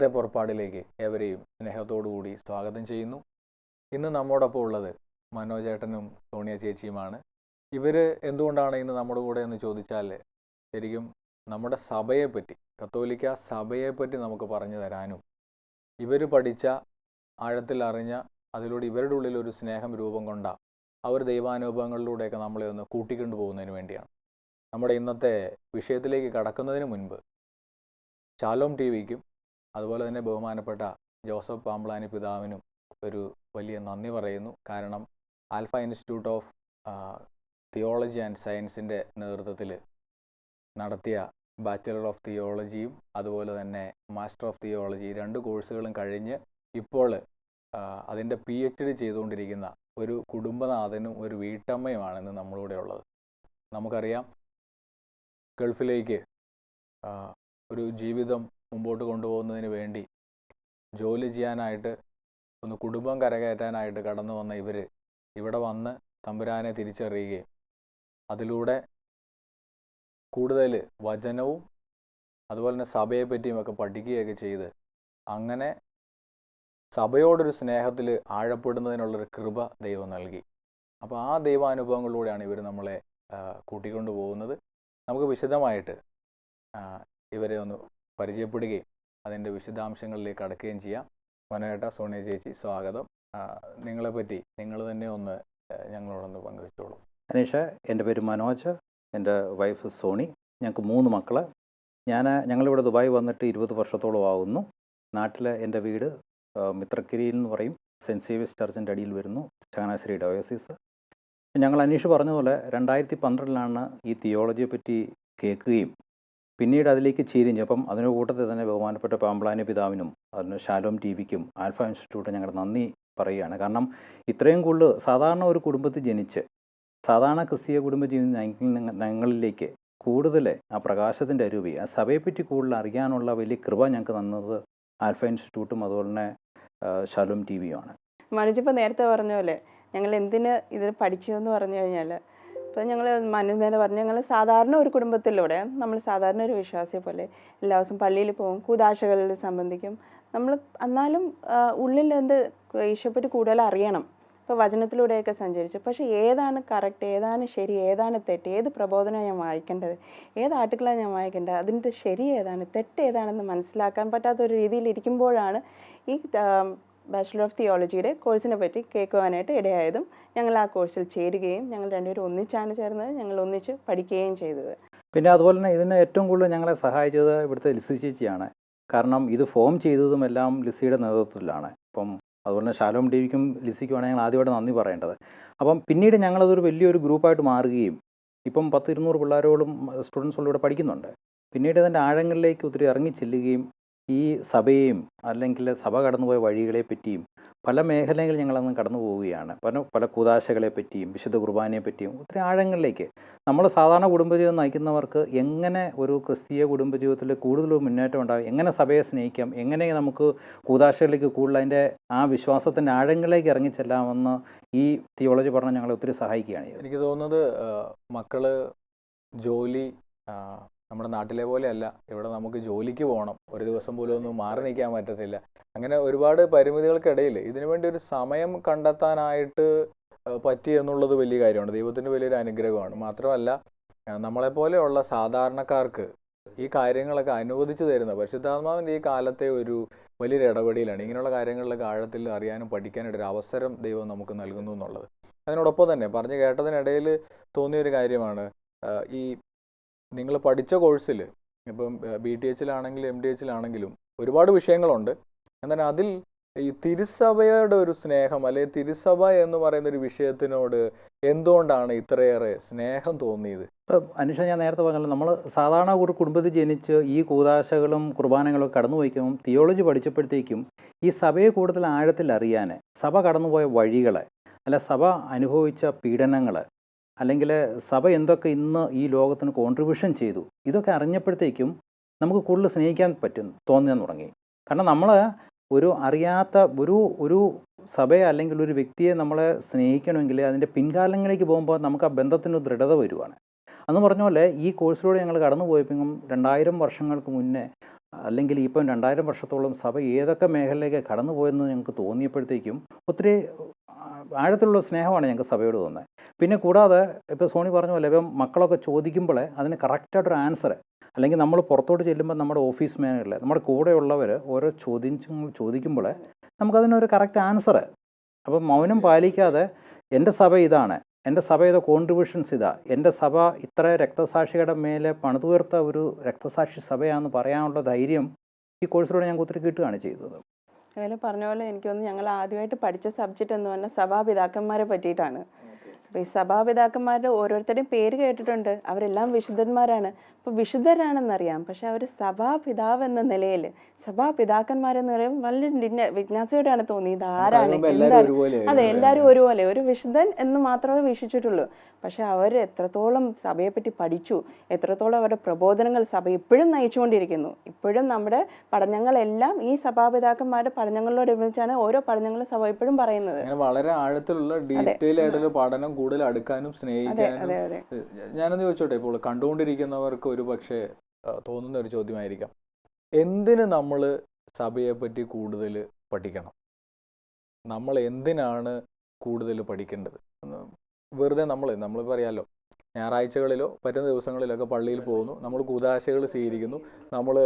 ഇന്നത്തെ പുറപ്പാടിലേക്ക് ഏവരെയും സ്നേഹത്തോടുകൂടി സ്വാഗതം ചെയ്യുന്നു. ഇന്ന് നമ്മോടൊപ്പം ഉള്ളത് മനോജേട്ടനും സോണിയ ചേച്ചിയുമാണ്. ഇവർ എന്തുകൊണ്ടാണ് ഇന്ന് നമ്മുടെ കൂടെ എന്ന് ചോദിച്ചാൽ ശരിക്കും നമ്മുടെ സഭയെപ്പറ്റി കത്തോലിക്ക സഭയെപ്പറ്റി നമുക്ക് പറഞ്ഞു തരാനും ഇവർ പഠിച്ച ആഴത്തിൽ അറിഞ്ഞ അതിലൂടെ ഇവരുടെ ഉള്ളിൽ ഒരു സ്നേഹം രൂപം കൊണ്ട ആ ഒരു ദൈവാനുഭവങ്ങളിലൂടെയൊക്കെ നമ്മളെ ഒന്ന് കൂട്ടിക്കൊണ്ടു പോകുന്നതിന് വേണ്ടിയാണ്. നമ്മുടെ ഇന്നത്തെ വിഷയത്തിലേക്ക് കടക്കുന്നതിന് മുൻപ് ശാലോം ടി വിക്കും അതുപോലെ തന്നെ ബഹുമാനപ്പെട്ട ജോസഫ് പാമ്പ്ലാനി പിതാവിനും ഒരു വലിയ നന്ദി പറയുന്നു. കാരണം Alpha Institute of Theology and സയൻസിന്റെ നേതൃത്വത്തിൽ നടത്തിയ ബാച്ചലർ ഓഫ് തിയോളജിയും അതുപോലെ തന്നെ മാസ്റ്റർ ഓഫ് തിയോളജി രണ്ട് കോഴ്സുകളും കഴിഞ്ഞ് ഇപ്പോൾ അതിന്റെ പി എച്ച് ഡി ചെയ്തുകൊണ്ടിരിക്കുന്ന ഒരു കുടുംബനാഥനും ഒരു വീട്ടമ്മയുമാണ് ഇന്ന് നമ്മളിവിടെ ഉള്ളത്. നമുക്കറിയാം ഗൾഫിലേക്ക് ഒരു ജീവിതം മുമ്പോട്ട് കൊണ്ടുപോകുന്നതിന് വേണ്ടി ജോലി ചെയ്യാനായിട്ട് ഒന്ന് കുടുംബം കരകയറ്റാനായിട്ട് കടന്നു വന്ന ഇവർ ഇവിടെ വന്ന് തമ്പുരാനെ തിരിച്ചറിയുകയും അതിലൂടെ കൂടുതൽ വചനവും അതുപോലെ തന്നെ സഭയെ പറ്റിയും ഒക്കെ പഠിക്കുകയൊക്കെ ചെയ്ത് അങ്ങനെ സഭയോടൊരു സ്നേഹത്തിൽ ആഴപ്പെടുന്നതിനുള്ളൊരു കൃപ ദൈവം നൽകി. അപ്പോൾ ആ ദൈവാനുഭവങ്ങളിലൂടെയാണ് ഇവർ നമ്മളെ കൂട്ടിക്കൊണ്ടു പോകുന്നത് നമുക്ക് വിശദമായിട്ട് ഇവരെ ഒന്ന് പരിചയപ്പെടുകയും അതിന്റെ വിശദാംശങ്ങളിലേക്ക് അടക്കുകയും ചെയ്യാം. മനോേട്ട സോണിയ ചേച്ചി സ്വാഗതം. നിങ്ങളെപ്പറ്റി നിങ്ങൾ തന്നെ ഒന്ന് ഞങ്ങളോടൊന്ന് പങ്കുവെച്ചോളൂ. അനീഷ് എന്റെ പേര് മനോജ്. എന്റെ വൈഫ് സോണി. ഞങ്ങൾക്ക് മൂന്ന് മക്കൾ ഞാൻ ഞങ്ങളിവിടെ ദുബായ് വന്നിട്ട് ഇരുപത് വർഷത്തോളം ആകുന്നു നാട്ടിൽ എന്റെ വീട് മിത്രക്കിരിയിൽ എന്ന് പറയും. സെന്റ് സേവിയസ് ചർച്ചിന്റെ അടിയിൽ വരുന്നു. ചങ്ങനാശ്ശേരി ഡയോസിസ്. ഞങ്ങൾ അനീഷ് പറഞ്ഞതുപോലെ പോലെ രണ്ടായിരത്തി പന്ത്രണ്ടിലാണ് ഈ തിയോളജിയെ പറ്റി കേൾക്കുകയും പിന്നീട് അതിലേക്ക് ചേരിഞ്ഞ് അപ്പം അതിന് കൂട്ടത്തിൽ തന്നെ ബഹുമാനപ്പെട്ട പാമ്പ്ലാനി പിതാവിനും അതിന് ഷാലോം ടി വിക്കും ആൽഫ ഇൻസ്റ്റിറ്റ്യൂട്ട് ഞങ്ങളുടെ നന്ദി പറയുകയാണ്. കാരണം ഇത്രയും കൂടുതൽ സാധാരണ ഒരു കുടുംബത്തിൽ ജനിച്ച് സാധാരണ ക്രിസ്തീയ കുടുംബജീവിതം ഞങ്ങളിലേക്ക് കൂടുതൽ ആ പ്രകാശത്തിന്റെ അരൂപി ആ സഭയെപ്പറ്റി കൂടുതൽ അറിയാനുള്ള വലിയ കൃപ ഞങ്ങൾക്ക് തന്നത് ആൽഫ ഇൻസ്റ്റിറ്റ്യൂട്ടും അതുപോലെ തന്നെ ഷാലോം ടി വിയുമാണ് മനുജിപ്പോൾ നേരത്തെ പറഞ്ഞ പോലെ ഞങ്ങൾ എന്തിന് ഇതിൽ പഠിച്ചു എന്ന് പറഞ്ഞു കഴിഞ്ഞാൽ ഇപ്പം ഞങ്ങൾ മനു നേരെ പറഞ്ഞു ഞങ്ങൾ സാധാരണ ഒരു കുടുംബത്തിലൂടെ നമ്മൾ സാധാരണ ഒരു വിശ്വാസിയെ പോലെ എല്ലാ ദിവസവും പള്ളിയിൽ പോകും കൂതാശകളിൽ സംബന്ധിക്കും. നമ്മൾ എന്നാലും ഉള്ളിൽ എന്ത് ഈശോപ്പറ്റി കൂടുതൽ അറിയണം. ഇപ്പോൾ വചനത്തിലൂടെയൊക്കെ സഞ്ചരിച്ചു. പക്ഷേ ഏതാണ് കറക്റ്റ് ഏതാണ് ശരി ഏതാണ് തെറ്റ് ഏത് പ്രബോധനമാണ് ഞാൻ വായിക്കേണ്ടത് ഏത് ആർട്ടിക്കിളാണ് ഞാൻ വായിക്കേണ്ടത് അതിന്റെ ശരി ഏതാണ് തെറ്റ് ഏതാണെന്ന് മനസ്സിലാക്കാൻ പറ്റാത്ത ഒരു രീതിയിൽ ഇരിക്കുമ്പോഴാണ് ഈ ബാച്ചിലർ ഓഫ് തിയോളജിയുടെ കോഴ്സിനെ പറ്റി കേൾക്കുവാനായിട്ട് ഇടയായതും ഞങ്ങൾ ആ കോഴ്സിൽ ചേരുകയും ഞങ്ങൾ രണ്ടുപേരും ഒന്നിച്ചാണ് ചേർന്നത് ഞങ്ങൾ ഒന്നിച്ച് പഠിക്കുകയും ചെയ്തത്. പിന്നെ അതുപോലെ തന്നെ ഇതിനെ ഏറ്റവും കൂടുതൽ ഞങ്ങളെ സഹായിച്ചത് ഇവിടുത്തെ ലിസി ചേച്ചിയാണ്. കാരണം ഇത് ഫോം ചെയ്തതും എല്ലാം ലിസിയുടെ നേതൃത്വത്തിലാണ്. അപ്പം അതുപോലെ തന്നെ ശാലോം ടി വിക്കും ലിസിക്കുമാണ് ഞങ്ങൾ ആദ്യമായിട്ട് നന്ദി പറയേണ്ടത്. അപ്പം പിന്നീട് ഞങ്ങളതൊരു വലിയൊരു ഗ്രൂപ്പായിട്ട് മാറുകയും ഇപ്പം പത്ത് ഇരുന്നൂറ് പിള്ളേരോളം സ്റ്റുഡൻസ് ഉള്ള ഇവിടെ പഠിക്കുന്നുണ്ട്. പിന്നീട് അതിന്റെ ആഴങ്ങളിലേക്ക് ഒത്തിരി ഇറങ്ങി ചെല്ലുകയും ഈ സഭയെയും അല്ലെങ്കിൽ സഭ കടന്നുപോയ വഴികളെ പറ്റിയും പല മേഖലകളിൽ ഞങ്ങളന്ന് കടന്നു പോവുകയാണ് പല പല കൂതാശകളെ പറ്റിയും വിശുദ്ധ കുർബാനയെ പറ്റിയും ഒത്തിരി ആഴങ്ങളിലേക്ക്. നമ്മൾ സാധാരണ കുടുംബജീവിതം നയിക്കുന്നവർക്ക് എങ്ങനെ ഒരു ക്രിസ്തീയ കുടുംബജീവിതത്തിൽ കൂടുതൽ മുന്നേറ്റം ഉണ്ടാകും എങ്ങനെ സഭയെ സ്നേഹിക്കാം എങ്ങനെ നമുക്ക് കൂതാശകളിലേക്ക് കൂടുതൽ അതിന്റെ ആ വിശ്വാസത്തിന്റെ ആഴങ്ങളിലേക്ക് ഇറങ്ങിച്ചെല്ലാമെന്ന് ഈ തിയോളജി പഠനം ഞങ്ങളെ ഒത്തിരി സഹായിക്കുകയാണ് എനിക്ക് തോന്നുന്നത് മക്കൾ ജോലി നമ്മുടെ നാട്ടിലെ പോലെയല്ല. ഇവിടെ നമുക്ക് ജോലിക്ക് പോകണം ഒരു ദിവസം പോലും ഒന്നും മാറി നിൽക്കാൻ പറ്റത്തില്ല. അങ്ങനെ ഒരുപാട് പരിമിതികൾക്കിടയിൽ ഇതിനുവേണ്ടി ഒരു സമയം കണ്ടെത്താനായിട്ട് പറ്റി എന്നുള്ളത് വലിയ കാര്യമാണ്. ദൈവത്തിന്റെ വലിയൊരു അനുഗ്രഹമാണ്. മാത്രമല്ല നമ്മളെപ്പോലെയുള്ള സാധാരണക്കാർക്ക് ഈ കാര്യങ്ങളൊക്കെ അനുവദിച്ചു തരുന്ന പരിശുദ്ധാത്മാവിന്റെ ഈ കാലത്തെ ഒരു വലിയൊരു ഇടപെടലാണ്. ഇങ്ങനെയുള്ള കാര്യങ്ങളിലൊക്കെ ആഴത്തിൽ അറിയാനും പഠിക്കാനായിട്ട് ഒരു അവസരം ദൈവം നമുക്ക് നൽകുന്നു എന്നുള്ളത്. അതിനോടൊപ്പം തന്നെ പറഞ്ഞു കേട്ടതിനിടയിൽ തോന്നിയൊരു കാര്യമാണ് ഈ നിങ്ങൾ പഠിച്ച കോഴ്സിൽ ഇപ്പം ബി ടി എച്ചിലാണെങ്കിലും എം ഡി എച്ചിലാണെങ്കിലും ഒരുപാട് വിഷയങ്ങളുണ്ട്. എന്നാൽ അതിൽ ഈ തിരുസഭയുടെ ഒരു സ്നേഹം അല്ലെങ്കിൽ തിരുസഭ എന്ന് പറയുന്ന ഒരു വിഷയത്തിനോട് എന്തുകൊണ്ടാണ് ഇത്രയേറെ സ്നേഹം തോന്നിയത്? അനുഷ ഞാൻ നേരത്തെ പറഞ്ഞല്ലോ നമ്മൾ സാധാരണ ഒരു കുടുംബത്തിൽ ജനിച്ച് ഈ കൂതാശകളും കുർബാനകളും കടന്നു പോയിക്കുമ്പം തിയോളജി പഠിച്ചപ്പോഴത്തേക്കും ഈ സഭയെ കൂടുതൽ ആഴത്തിൽ അറിയാൻ സഭ കടന്നുപോയ വഴികളെ അല്ല സഭ അനുഭവിച്ച പീഡനങ്ങൾ അല്ലെങ്കിൽ സഭ എന്തൊക്കെ ഇന്ന് ഈ ലോകത്തിന് കോൺട്രിബ്യൂഷൻ ചെയ്തു ഇതൊക്കെ അറിഞ്ഞപ്പോഴത്തേക്കും നമുക്ക് കൂടുതൽ സ്നേഹിക്കാൻ പറ്റും തോന്നാൻ തുടങ്ങി. കാരണം നമ്മൾ ഒരു അറിയാത്ത ഒരു ഒരു സഭയെ അല്ലെങ്കിൽ ഒരു വ്യക്തിയെ നമ്മളെ സ്നേഹിക്കണമെങ്കിൽ അതിന്റെ പിൻകാലങ്ങളിലേക്ക് പോകുമ്പോൾ നമുക്ക് ആ ബന്ധത്തിന് ദൃഢത വരുവാണ്. അന്ന് പറഞ്ഞ പോലെ ഈ കോഴ്സിലൂടെ ഞങ്ങൾ കടന്നു പോയപ്പോഴും രണ്ടായിരം വർഷങ്ങൾക്ക് മുന്നേ അല്ലെങ്കിൽ ഇപ്പം രണ്ടായിരം വർഷത്തോളം സഭ ഏതൊക്കെ മേഖലയിലേക്ക് കടന്നു പോയെന്ന് ഞങ്ങൾക്ക് തോന്നിയപ്പോഴത്തേക്കും ഒത്തിരി ആഴത്തിലുള്ള സ്നേഹമാണ് ഞങ്ങൾക്ക് സഭയോട് തോന്നുന്നത്. പിന്നെ കൂടാതെ ഇപ്പോൾ സോണി പറഞ്ഞ പോലെ ഇപ്പം മക്കളൊക്കെ ചോദിക്കുമ്പോൾ അതിന് കറക്റ്റായിട്ടൊരു ആൻസർ അല്ലെങ്കിൽ നമ്മൾ പുറത്തോട്ട് ചെല്ലുമ്പോൾ നമ്മുടെ ഓഫീസ് മാനേജറിൽ നമ്മുടെ കൂടെയുള്ളവർ ഓരോ ചോദ്യം ചോദിക്കുമ്പോൾ നമുക്കതിനൊരു കറക്റ്റ് ആൻസർ അപ്പം മൗനം പാലിക്കാതെ എന്റെ സഭ ഇതാണ് എന്റെ സഭയുടെ കോൺട്രിബ്യൂഷൻസ് ഇതാ എന്റെ സഭ ഇത്ര രക്തസാക്ഷിയുടെ മേലെ പണിതുയർത്ത ഒരു രക്തസാക്ഷി സഭയാണെന്ന് പറയാനുള്ള ധൈര്യം ഈ കോഴ്സിലൂടെ ഞങ്ങൾക്ക് ഒത്തിരി കിട്ടുകയാണ് ചെയ്തത്. അങ്ങനെ പറഞ്ഞ പോലെ എനിക്ക് തോന്നുന്നു ഞങ്ങൾ ആദ്യമായിട്ട് പഠിച്ച സബ്ജക്റ്റ് എന്ന് പറഞ്ഞാൽ സഭാപിതാക്കന്മാരെ പറ്റിയിട്ടാണ്. സഭാപിതാക്കന്മാരുടെ ഓരോരുത്തരുടെയും പേര് കേട്ടിട്ടുണ്ട്. അവരെല്ലാം വിശുദ്ധന്മാരാണ്. അപ്പോൾ വിശുദ്ധരാണെന്നറിയാം. പക്ഷെ അവർ സഭാപിതാവ് എന്ന നിലയിൽ സഭാപിതാക്കന്മാരെന്ന് പറയുമ്പോൾ വലിയ വിജ്ഞാസയോടെയാണ് തോന്നിയത്. ആരാണ്? അതെ എല്ലാവരും ഒരുപോലെ. ഒരു വിശുദ്ധൻ എന്ന് മാത്രമേ വീക്ഷിച്ചിട്ടുള്ളൂ. പക്ഷെ അവർ എത്രത്തോളം സഭയെപ്പറ്റി പഠിച്ചു എത്രത്തോളം അവരുടെ പ്രബോധനങ്ങൾ സഭ ഇപ്പോഴും നയിച്ചുകൊണ്ടിരിക്കുന്നു. ഇപ്പോഴും നമ്മുടെ പഠനങ്ങളെല്ലാം ഈ സഭാപിതാക്കന്മാരുടെ പഠനങ്ങളോടനുബന്ധിച്ചാണ് ഓരോ പഠനങ്ങളും സഭ ഇപ്പോഴും പറയുന്നത്. വളരെ ആഴത്തിലുള്ള ഡീറ്റെയിൽ ആയിട്ടുള്ള പഠനം കൂടുതൽ അടുക്കാനും സ്നേഹിക്കാനും ഞാനൊന്ന് ചോദിച്ചോട്ടെ ഇപ്പോൾ കണ്ടുകൊണ്ടിരിക്കുന്നവർക്ക് ഒരു പക്ഷേ തോന്നുന്ന ഒരു ചോദ്യമായിരിക്കാം. എന്തിന് നമ്മൾ സഭയെ പറ്റി കൂടുതൽ പഠിക്കണം? നമ്മൾ എന്തിനാണ് കൂടുതൽ പഠിക്കേണ്ടത്? വെറുതെ നമ്മൾ നമ്മൾ അറിയാലോ ഞായറാഴ്ചകളിലോ പറ്റുന്ന ദിവസങ്ങളിലൊക്കെ പള്ളിയിൽ പോകുന്നു നമ്മൾ കൂതാശകൾ സ്വീകരിക്കുന്നു നമ്മൾ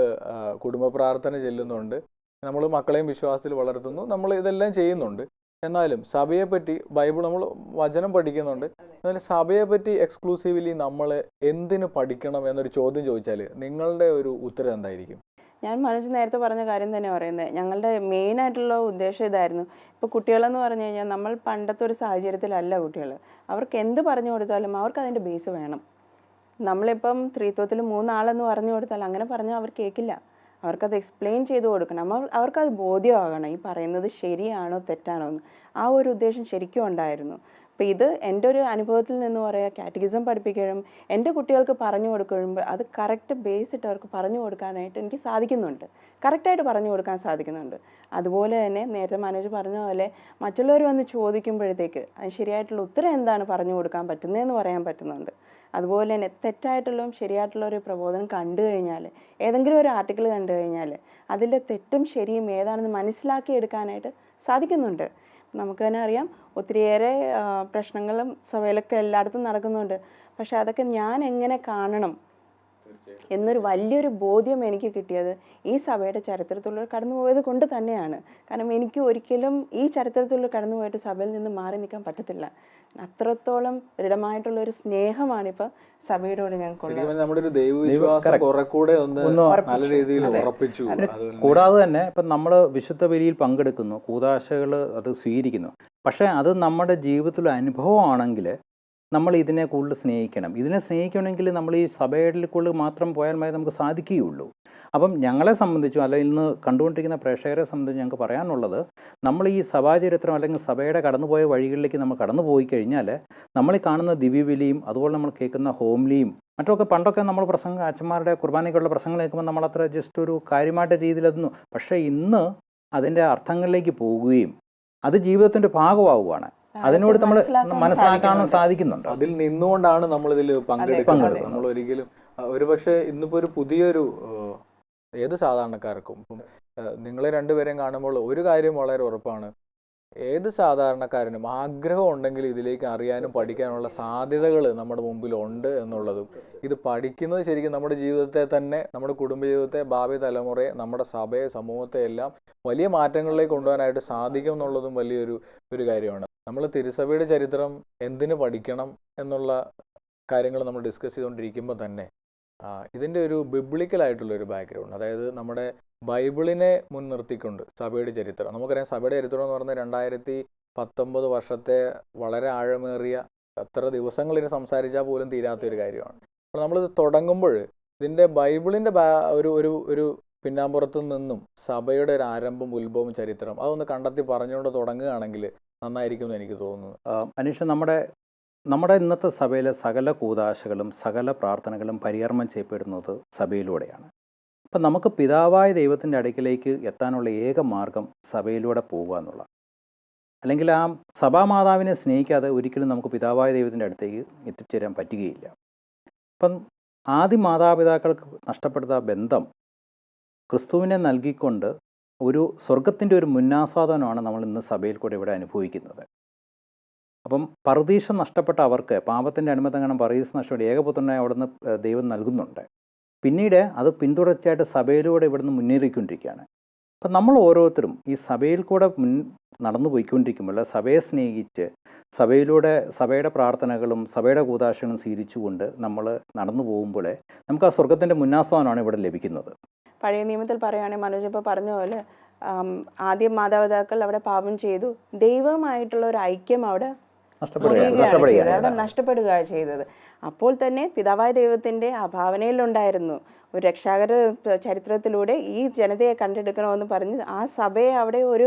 കുടുംബ പ്രാർത്ഥന ചെല്ലുന്നുണ്ട് നമ്മൾ മക്കളെയും വിശ്വാസത്തിൽ വളർത്തുന്നു നമ്മൾ ഇതെല്ലാം ചെയ്യുന്നുണ്ട്. എന്നാലും സഭയെപ്പറ്റി ബൈബിൾ നമ്മൾ വചനം പഠിക്കുന്നുണ്ട്. എന്നാൽ സഭയെപ്പറ്റി എക്സ്ക്ലൂസീവ്ലി നമ്മൾ എന്തിന് പഠിക്കണം എന്നൊരു ചോദ്യം ചോദിച്ചാൽ നിങ്ങളുടെ ഒരു ഉത്തരം എന്തായിരിക്കും? ഞാൻ മനസ്സിൽ നേരത്തെ പറഞ്ഞ കാര്യം തന്നെ പറയുന്നത്. ഞങ്ങളുടെ മെയിൻ ആയിട്ടുള്ള ഉദ്ദേശം ഇതായിരുന്നു. ഇപ്പോൾ കുട്ടികളെന്ന് പറഞ്ഞു കഴിഞ്ഞാൽ നമ്മൾ പണ്ടത്തെ ഒരു സാഹചര്യത്തിലല്ല കുട്ടികൾ. അവർക്ക് എന്ത് പറഞ്ഞു കൊടുത്താലും അവർക്ക് അതിന്റെ ബേസ് വേണം. നമ്മളിപ്പം ത്രീത്വത്തിൽ മൂന്നാളെന്ന് പറഞ്ഞു കൊടുത്താൽ അങ്ങനെ പറഞ്ഞാൽ അവർ കേൾക്കില്ല. അവർക്കത് എക്സ്പ്ലെയിൻ ചെയ്ത് കൊടുക്കണം. അവർ അവർക്കത് ബോധ്യമാകണം. ഈ പറയുന്നത് ശരിയാണോ തെറ്റാണോ എന്ന്. ആ ഒരു ഉദ്ദേശം ശരിക്കും ഉണ്ടായിരുന്നു. അപ്പോൾ ഇത് എന്റെ ഒരു അനുഭവത്തിൽ നിന്ന് പറയുക കാറ്റഗിസം പഠിപ്പിക്കുകയും എന്റെ കുട്ടികൾക്ക് പറഞ്ഞു കൊടുക്കുമ്പോൾ അത് കറക്റ്റ് ബേസ് ഇട്ട് അവർക്ക് പറഞ്ഞു കൊടുക്കാനായിട്ട് എനിക്ക് സാധിക്കുന്നുണ്ട്. കറക്റ്റായിട്ട് പറഞ്ഞു കൊടുക്കാൻ സാധിക്കുന്നുണ്ട്. അതുപോലെ തന്നെ നേരത്തെ മനോജ് പറഞ്ഞ പോലെ മറ്റുള്ളവർ വന്ന് ചോദിക്കുമ്പോഴത്തേക്ക് അതിന് ശരിയായിട്ടുള്ള ഉത്തരം എന്താണ് പറഞ്ഞു കൊടുക്കാൻ പറ്റുന്നതെന്ന് പറയാൻ പറ്റുന്നുണ്ട്. അതുപോലെ തന്നെ തെറ്റായിട്ടുള്ളതും ശരിയായിട്ടുള്ള ഒരു പ്രബോധനം കണ്ടു കഴിഞ്ഞാൽ ഏതെങ്കിലും ഒരു ആർട്ടിക്കിൾ കണ്ടു കഴിഞ്ഞാൽ അതിന്റെ തെറ്റും ശരിയും ഏതാണെന്ന് മനസ്സിലാക്കി എടുക്കാനായിട്ട് സാധിക്കുന്നുണ്ട്. നമുക്ക് തന്നെ അറിയാം. ഒത്തിരിയേറെ പ്രശ്നങ്ങളും സഭയിലൊക്കെ എല്ലായിടത്തും നടക്കുന്നുണ്ട്. പക്ഷെ അതൊക്കെ ഞാൻ എങ്ങനെ കാണണം? എന്നൊരു വലിയൊരു ബോധ്യം എനിക്ക് കിട്ടിയത് ഈ സഭയുടെ ചരിത്രത്തിലൂടെ കടന്നു പോയത് കൊണ്ട് തന്നെയാണ്. കാരണം എനിക്ക് ഒരിക്കലും ഈ ചരിത്രത്തിലൂടെ കടന്നു പോയിട്ട് സഭയിൽ നിന്ന് മാറി നിൽക്കാൻ പറ്റത്തില്ല. അത്രത്തോളം ദൃഢമായിട്ടുള്ള ഒരു സ്നേഹമാണ് ഇപ്പൊ സഭയോട് ഉറപ്പിച്ചു. കൂടാതെ തന്നെ ഇപ്പൊ നമ്മൾ വിശുദ്ധ ബലിയിൽ പങ്കെടുക്കുന്നു. കൂതാശകൾ അത് സ്വീകരിക്കുന്നു. പക്ഷേ അത് നമ്മുടെ ജീവിതത്തിലെ അനുഭവമാണെങ്കിൽ നമ്മൾ ഇതിനെ കൂടുതൽ സ്നേഹിക്കണം. ഇതിനെ സ്നേഹിക്കണമെങ്കിൽ നമ്മൾ ഈ സഭയിലേക്കുള്ളിൽ മാത്രം പോയാൽ മതി നമുക്ക് സാധിക്കുകയുള്ളൂ. അപ്പം ഞങ്ങളെ സംബന്ധിച്ചും അല്ലെങ്കിൽ ഇന്ന് കണ്ടുകൊണ്ടിരിക്കുന്ന പ്രേക്ഷകരെ സംബന്ധിച്ച് ഞങ്ങൾക്ക് പറയാനുള്ളത് നമ്മൾ ഈ സഭാചരിത്രം അല്ലെങ്കിൽ സഭയുടെ കടന്നുപോയ വഴികളിലേക്ക് നമ്മൾ കടന്നു പോയി കഴിഞ്ഞാൽ നമ്മൾ കാണുന്ന ദിവ്യബലിയും അതുപോലെ നമ്മൾ കേൾക്കുന്ന ഹോംലിയും മറ്റൊക്കെ പണ്ടൊക്കെ നമ്മൾ പ്രസംഗം അച്ഛന്മാരുടെ കുർബാനയ്ക്കുള്ള പ്രസംഗങ്ങൾ കേൾക്കുമ്പോൾ നമ്മളത്ര ജസ്റ്റ് ഒരു കാര്യമായിട്ട് രീതിയിലെത്തുന്നു പക്ഷേ ഇന്ന് അതിന്റെ അർത്ഥങ്ങളിലേക്ക് പോവുകയും അത് ജീവിതത്തിന്റെ ഭാഗമാവുകയാണ്. അതിനോട് നമ്മൾ മനസ്സിലാക്കാൻ മനസ്സിലാക്കാനും സാധിക്കുന്നുണ്ട്. അതിൽ നിന്നുകൊണ്ടാണ് നമ്മൾ ഇതിൽ പങ്കെടുക്കുന്നത്. നമ്മൾ ഒരിക്കലും ഒരു പക്ഷേ ഇന്നിപ്പോ ഒരു പുതിയൊരു ഏത് സാധാരണക്കാർക്കും ഇപ്പം നിങ്ങളെ രണ്ടുപേരെയും കാണുമ്പോൾ ഒരു കാര്യം വളരെ ഉറപ്പാണ് ഏത് സാധാരണക്കാരനും ആഗ്രഹം ഉണ്ടെങ്കിൽ ഇതിലേക്ക് അറിയാനും പഠിക്കാനുള്ള സാധ്യതകൾ നമ്മുടെ മുമ്പിൽ ഉണ്ട് എന്നുള്ളതും. ഇത് പഠിക്കുന്നത് ശരിക്കും നമ്മുടെ ജീവിതത്തെ തന്നെ നമ്മുടെ കുടുംബജീവിതത്തെ ഭാവി തലമുറയെ നമ്മുടെ സഭയെ സമൂഹത്തെ എല്ലാം വലിയ മാറ്റങ്ങളിലേക്ക് കൊണ്ടുപോകാനായിട്ട് സാധിക്കും എന്നുള്ളതും വലിയൊരു ഒരു കാര്യമാണ്. നമ്മൾ തിരുസഭയുടെ ചരിത്രം എന്തിനു പഠിക്കണം എന്നുള്ള കാര്യങ്ങൾ നമ്മൾ ഡിസ്കസ് ചെയ്തുകൊണ്ടിരിക്കുമ്പോൾ തന്നെ ഇതിന്റെ ഒരു ബിബ്ലിക്കൽ ആയിട്ടുള്ള ഒരു ബാക്ക്ഗ്രൗണ്ട് അതായത് നമ്മുടെ ബൈബിളിനെ മുൻനിർത്തിക്കൊണ്ട് സഭയുടെ ചരിത്രം. നമുക്കറിയാം സഭയുടെ ചരിത്രം എന്ന് പറഞ്ഞാൽ രണ്ടായിരത്തി പത്തൊമ്പത് വർഷത്തെ വളരെ ആഴമേറിയ എത്ര ദിവസങ്ങൾ ഇനി സംസാരിച്ചാൽ പോലും തീരാത്ത ഒരു കാര്യമാണ്. അപ്പോൾ നമ്മളിത് തുടങ്ങുമ്പോൾ ഇതിന്റെ ബൈബിളിന്റെ ഒരു ഒരു ഒരു പിന്നാമ്പുറത്തു നിന്നും സഭയുടെ ഒരു ആരംഭം ഉത്ഭവം ചരിത്രം അതൊന്ന് കണ്ടെത്തി പറഞ്ഞുകൊണ്ട് തുടങ്ങുകയാണെങ്കിൽ നന്നായിരിക്കും എന്ന് എനിക്ക് തോന്നുന്നു. അനീഷ് നമ്മുടെ നമ്മുടെ ഇന്നത്തെ സഭയിലെ സകല കൂതാശകളും സകല പ്രാർത്ഥനകളും പരികർമ്മം ചെയ്യപ്പെടുന്നത് സഭയിലൂടെയാണ്. അപ്പം നമുക്ക് പിതാവായ ദൈവത്തിന്റെ അടുക്കിലേക്ക് എത്താനുള്ള ഏക മാർഗം സഭയിലൂടെ പോവുക എന്നുള്ള അല്ലെങ്കിൽ ആ സഭാമാതാവിനെ സ്നേഹിക്കാതെ ഒരിക്കലും നമുക്ക് പിതാവായ ദൈവത്തിന്റെ അടുത്തേക്ക് എത്തിച്ചേരാൻ പറ്റുകയില്ല. അപ്പം ആദ്യ മാതാപിതാക്കൾക്ക് നഷ്ടപ്പെടുത്ത ബന്ധം ക്രിസ്തുവിനെ നൽകിക്കൊണ്ട് ഒരു സ്വർഗത്തിന്റെ ഒരു മുന്നാസ്വാദനമാണ് നമ്മൾ ഇന്ന് സഭയിൽ കൂടെ ഇവിടെ അനുഭവിക്കുന്നത്. അപ്പം പറുദീശ നഷ്ടപ്പെട്ട അവർക്ക് പാപത്തിന്റെ അനുമതങ്ങണം പറുദീശ നഷ്ടപ്പെട്ട ഏകപുത്രനെ അവിടുന്ന് ദൈവം നൽകുന്നുണ്ട്. പിന്നീട് അത് പിന്തുടർച്ചയായിട്ട് സഭയിലൂടെ ഇവിടുന്ന് മുന്നേറിക്കൊണ്ടിരിക്കുകയാണ്. അപ്പം നമ്മൾ ഓരോരുത്തരും ഈ സഭയിൽ കൂടെ മുൻ നടന്നു പോയിക്കൊണ്ടിരിക്കുമ്പോൾ സഭയെ സ്നേഹിച്ച് സഭയിലൂടെ സഭയുടെ പ്രാർത്ഥനകളും സഭയുടെ കൂതാശകളും സ്വീകരിച്ചുകൊണ്ട് നമ്മൾ നടന്നു പോകുമ്പോൾ നമുക്ക് ആ സ്വർഗത്തിന്റെ മുന്നാസ്വാദനമാണ് ഇവിടെ ലഭിക്കുന്നത്. പഴയ നിയമത്തിൽ പറയുകയാണെങ്കിൽ മനോജ് ഇപ്പോൾ പറഞ്ഞ പോലെ ആദ്യം മാതാപിതാക്കൾ അവിടെ പാപം ചെയ്തു. ദൈവമായിട്ടുള്ള ഒരു ഐക്യം അവിടെ. അവിടെ നഷ്ടപ്പെടുകയാണ് നഷ്ടപ്പെടുകയാണ് ചെയ്തത്. അപ്പോൾ തന്നെ പിതാവായ ദൈവത്തിന്റെ ആ ഭാവനയിലുണ്ടായിരുന്നു ഒരു രക്ഷാകര ചരിത്രത്തിലൂടെ ഈ ജനതയെ കണ്ടെടുക്കണമെന്ന് പറഞ്ഞ് ആ സഭയെ അവിടെ ഒരു